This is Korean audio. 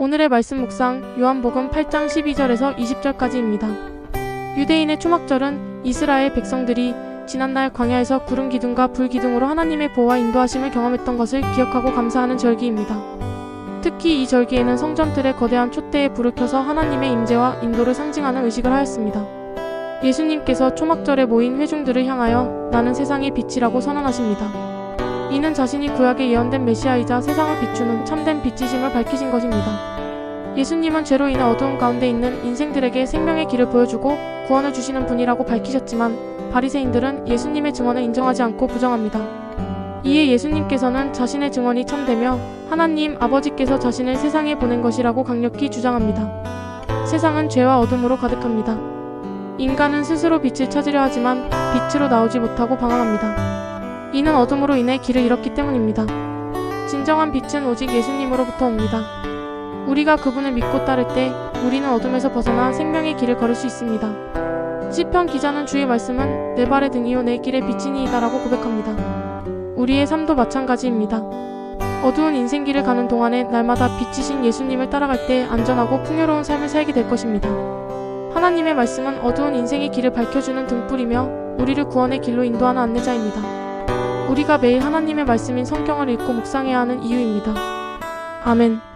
오늘의 말씀 묵상 요한복음 8장 12절에서 20절까지입니다. 유대인의 초막절은 이스라엘 백성들이 지난날 광야에서 구름 기둥과 불 기둥으로 하나님의 보호와 인도하심을 경험했던 것을 기억하고 감사하는 절기입니다. 특히 이 절기에는 성전틀에 거대한 촛대에 불을 켜서 하나님의 임재와 인도를 상징하는 의식을 하였습니다. 예수님께서 초막절에 모인 회중들을 향하여 나는 세상의 빛이라고 선언하십니다. 이는 자신이 구약에 예언된 메시아이자 세상을 비추는 참된 빛이심을 밝히신 것입니다. 예수님은 죄로 인해 어두운 가운데 있는 인생들에게 생명의 길을 보여주고 구원을 주시는 분이라고 밝히셨지만 바리새인들은 예수님의 증언을 인정하지 않고 부정합니다. 이에 예수님께서는 자신의 증언이 참되며 하나님 아버지께서 자신을 세상에 보낸 것이라고 강력히 주장합니다. 세상은 죄와 어둠으로 가득합니다. 인간은 스스로 빛을 찾으려 하지만 빛으로 나오지 못하고 방황합니다. 이는 어둠으로 인해 길을 잃었기 때문입니다. 진정한 빛은 오직 예수님으로부터 옵니다. 우리가 그분을 믿고 따를 때 우리는 어둠에서 벗어나 생명의 길을 걸을 수 있습니다. 시편 기자는 주의 말씀은 내 발의 등이요 내 길의 빛이니이다라고 고백합니다. 우리의 삶도 마찬가지입니다. 어두운 인생길을 가는 동안에 날마다 빛이신 예수님을 따라갈 때 안전하고 풍요로운 삶을 살게 될 것입니다. 하나님의 말씀은 어두운 인생의 길을 밝혀주는 등불이며 우리를 구원의 길로 인도하는 안내자입니다. 우리가 매일 하나님의 말씀인 성경을 읽고 묵상해야 하는 이유입니다. 아멘.